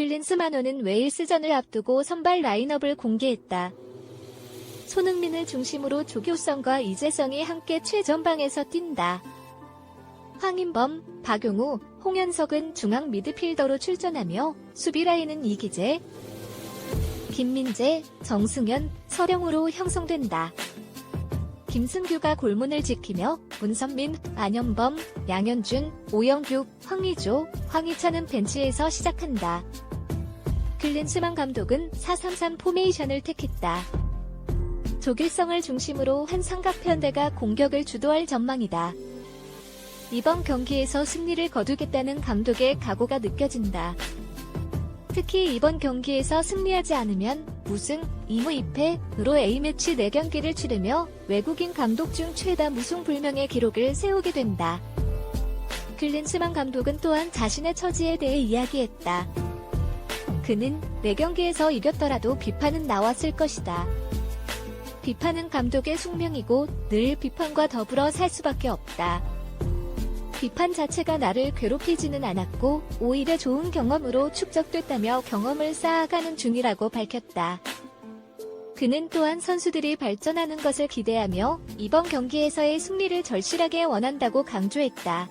클린스만호는 웨일스전을 앞두고 선발 라인업을 공개했다. 손흥민을 중심으로 조교성과 이재성이 함께 최전방에서 뛴다. 황인범, 박용우, 홍현석은 중앙 미드필더로 출전하며 수비 라인은 이기재, 김민재, 정승현, 서령으로 형성된다. 김승규가 골문을 지키며 문선민, 안현범, 양현준, 오영규, 황의조, 황희찬은 벤치에서 시작한다. 클린스만 감독은 433 포메이션을 택했다. 조길성을 중심으로 한 삼각편대가 공격을 주도할 전망이다. 이번 경기에서 승리를 거두겠다는 감독의 각오가 느껴진다. 특히 이번 경기에서 승리하지 않으면 우승, 2무 2패로 A매치 4경기를 치르며 외국인 감독 중 최다 무승 불명의 기록을 세우게 된다. 클린스만 감독은 또한 자신의 처지에 대해 이야기했다. 그는 4경기에서 이겼더라도 비판은 나왔을 것이다. 비판은 감독의 숙명이고 늘 비판과 더불어 살 수밖에 없다. 비판 자체가 나를 괴롭히지는 않았고 오히려 좋은 경험으로 축적됐다며 경험을 쌓아가는 중이라고 밝혔다. 그는 또한 선수들이 발전하는 것을 기대하며 이번 경기에서의 승리를 절실하게 원한다고 강조했다.